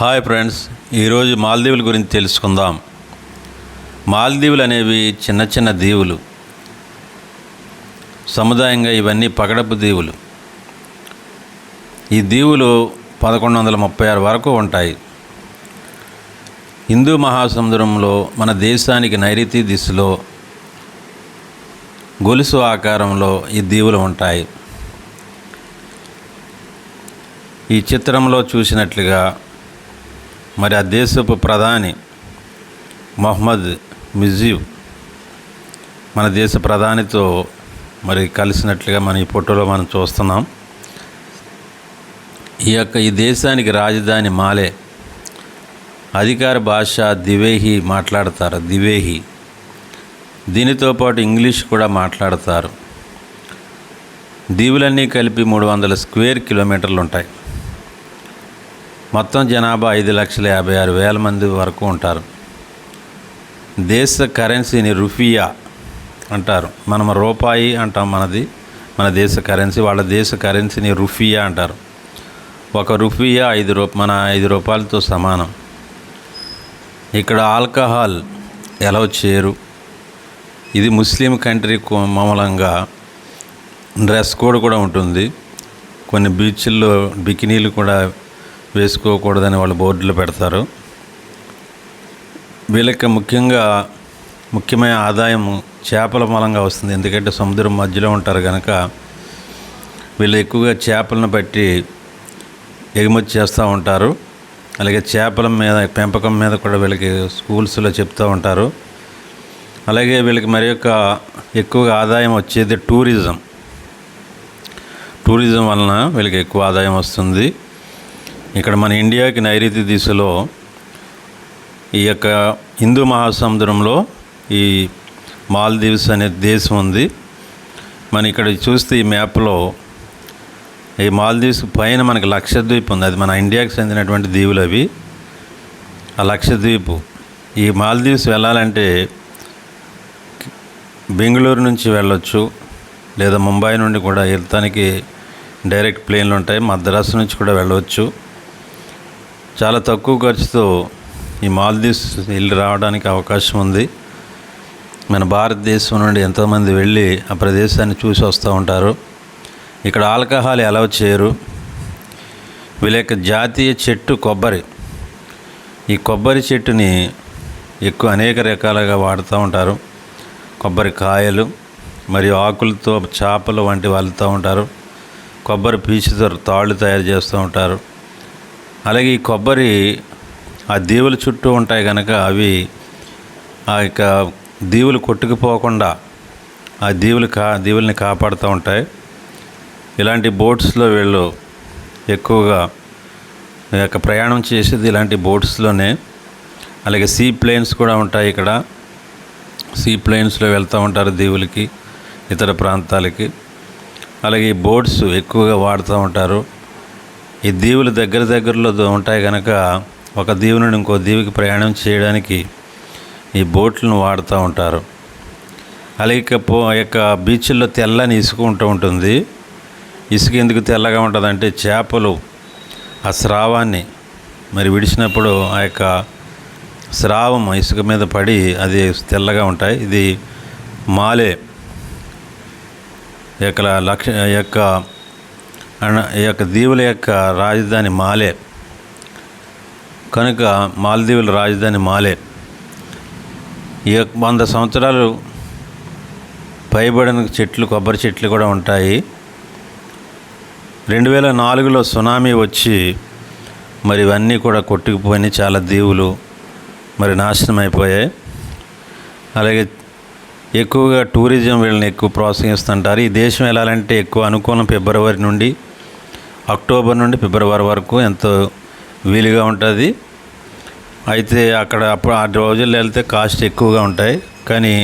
Hi friends ఈరోజు మాల్దీవుల గురించి తెలుసుకుందాం. మాల్దీవులు అనేవి చిన్న చిన్న దీవులు. సముదాయంగా ఇవన్నీ పగడపు దీవులు. ఈ దీవులు పదకొండు వందల ముప్పై ఆరు వరకు ఉంటాయి. హిందూ మహాసముద్రంలో మన దేశానికి నైరుతి దిశలో గొలుసు ఆకారంలో ఈ దీవులు ఉంటాయి. ఈ చిత్రంలో చూసినట్లుగా మరి ఆ దేశపు ప్రధాని మొహమ్మద్ మిజీవ్ మన దేశ ప్రధానితో మరి కలిసినట్లుగా మనం ఈ ఫోటోలో మనం చూస్తున్నాం. ఈ యొక్క ఈ దేశానికి రాజధాని మాలే. అధికార భాష దివేహి మాట్లాడతారు దివేహి. దీనితో పాటు ఇంగ్లీష్ కూడా మాట్లాడతారు. దీవులన్నీ కలిపి మూడు వందల స్క్వేర్ కిలోమీటర్లు ఉంటాయి. మొత్తం జనాభా ఐదు లక్షల యాభై ఆరు వేల మంది వరకు ఉంటారు. దేశ కరెన్సీని రుఫియా అంటారు. మనం రూపాయి అంటాం మనది మన దేశ కరెన్సీ వాళ్ళ దేశ కరెన్సీని రుఫియా అంటారు. ఒక రుఫియా ఐదు రూ మన ఐదు రూపాయలతో సమానం. ఇక్కడ ఆల్కహాల్ ఎలా చేయరు ఇది ముస్లిం కంట్రీ కో- మూలంగా డ్రెస్ కోడ్ కూడా ఉంటుంది. కొన్ని బీచ్ల్లో బికినీలు కూడా వేసుకోకూడదని వాళ్ళు బోర్డులు పెడతారు. వీళ్ళకి ముఖ్యంగా ముఖ్యమైన ఆదాయం చేపల మూలంగా వస్తుంది. ఎందుకంటే సముద్రం మధ్యలో ఉంటారు కనుక వీళ్ళు ఎక్కువగా చేపలను బట్టి ఎగుమతి చేస్తూ ఉంటారు. అలాగే చేపల మీద పెంపకం మీద కూడా వీళ్ళకి స్కూల్స్లో చెప్తూ ఉంటారు. అలాగే వీళ్ళకి మరి యొక్క ఎక్కువగా ఆదాయం వచ్చేది టూరిజం. టూరిజం వలన వీళ్ళకి ఎక్కువ ఆదాయం వస్తుంది. ఇక్కడ మన ఇండియాకి నైరుతి దిశలో ఈ యొక్క హిందూ మహాసముద్రంలో ఈ మాల్దీవ్స్ అనే దేశం ఉంది. మన ఇక్కడ చూస్తే ఈ మ్యాప్లో ఈ మాల్దీవ్స్ పైన మనకి లక్షద్వీప్ ఉంది. అది మన ఇండియాకి చెందినటువంటి దీవులు అవి. ఆ లక్షద్వీపు ఈ మాల్దీవ్స్ వెళ్ళాలంటే బెంగళూరు నుంచి వెళ్ళొచ్చు. లేదా ముంబై నుండి కూడా వెళ్తానికి డైరెక్ట్ ప్లేన్లు ఉంటాయి. మద్రాసు నుంచి కూడా వెళ్ళవచ్చు చాలా తక్కువ ఖర్చుతో ఈ మాల్దీవ్స్ వెళ్ళి రావడానికి అవకాశం ఉంది. మన భారతదేశం నుండి ఎంతోమంది వెళ్ళి ఆ ప్రదేశాన్ని చూసి వస్తూ ఉంటారు. ఇక్కడ ఆల్కహాల్ ఎలా చేయరు. వీళ్ళ యొక్క జాతీయ చెట్టు కొబ్బరి. ఈ కొబ్బరి చెట్టుని ఎక్కువ అనేక రకాలుగా వాడుతూ ఉంటారు. కొబ్బరి కాయలు మరియు ఆకులతో చేపలు వంటి వాళ్తూ ఉంటారు. కొబ్బరి పీచుతో తాళ్ళు తయారు చేస్తూ ఉంటారు. అలాగే ఈ కొబ్బరి ఆ దీవుల చుట్టూ ఉంటాయి కనుక అవి ఆ యొక్క దీవులు కొట్టుకుపోకుండా ఆ దీవులు కా దీవుల్ని కాపాడుతూ ఉంటాయి. ఇలాంటి బోట్స్లో వీళ్ళు ఎక్కువగా యొక్క ప్రయాణం చేసేది ఇలాంటి బోట్స్లోనే. అలాగే సీ ప్లేన్స్ కూడా ఉంటాయి ఇక్కడ. సీ ప్లేన్స్లో వెళ్తూ ఉంటారు దీవులకి ఇతర ప్రాంతాలకి. అలాగే ఈ బోట్స్ ఎక్కువగా వాడుతూ ఉంటారు. ఈ దీవులు దగ్గర దగ్గరలో ఉంటాయి కనుక ఒక దీవు నుండి ఇంకో దీవికి ప్రయాణం చేయడానికి ఈ బోట్లను వాడుతూ ఉంటారు. అలాగే ఇక పో ఆ యొక్క బీచ్ల్లో తెల్లని ఇసుక ఉంటూ ఉంటుంది. ఇసుక ఎందుకు తెల్లగా ఉంటుందంటే చేపలు ఆ స్రావాన్ని మరి విడిచినప్పుడు ఆ యొక్క స్రావం ఇసుక మీద పడి అది తెల్లగా ఉంటాయి. ఇది మాలే యొక్క లక్ష యొక్క ఈ యొక్క దీవుల యొక్క రాజధాని మాలే. కనుక మాల్దీవుల రాజధాని మాలే. ఈ యొక్క వంద సంవత్సరాలు పైబడిన చెట్లు కొబ్బరి చెట్లు కూడా ఉంటాయి. రెండు వేల నాలుగులో సునామీ వచ్చి మరి ఇవన్నీ కూడా కొట్టుకుపోయినాయి. చాలా దీవులు మరి నాశనం అయిపోయాయి అలాగే ఎక్కువగా టూరిజం వీళ్ళని ఎక్కువ ప్రోత్సహిస్తుంటారు. ఈ దేశం వెళ్ళాలంటే ఎక్కువ అనుకూలం ఫిబ్రవరి నుండి అక్టోబర్ నుండి ఫిబ్రవరి వరకు ఎంతో వీలుగా ఉంటుంది. అయితే అక్కడ అప్పుడు ఆ రోజుల్లో వెళ్తే కాస్ట్ ఎక్కువగా ఉంటాయి. కానీ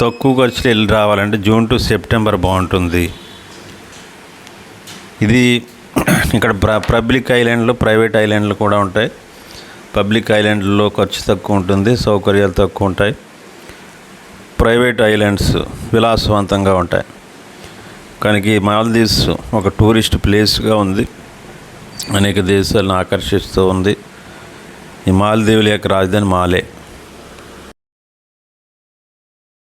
తక్కువ ఖర్చులో వెళ్ళి రావాలంటే జూన్ టు సెప్టెంబర్ బాగుంటుంది. ఇది ఇక్కడ ప్ర పబ్లిక్ ఐలాండ్లు ప్రైవేట్ ఐలాండ్లు కూడా ఉంటాయి. పబ్లిక్ ఐలాండ్లో ఖర్చు తక్కువ ఉంటుంది సౌకర్యాలు తక్కువ ఉంటాయి. ప్రైవేట్ ఐలాండ్స్ విలాసవంతంగా ఉంటాయి. కనుక మాల్దీవ్స్ ఒక టూరిస్ట్ ప్లేస్గా ఉంది. అనేక దేశాలను ఆకర్షిస్తూ ఉంది. ఈ మాల్దీవుల యొక్క రాజధాని మాలే.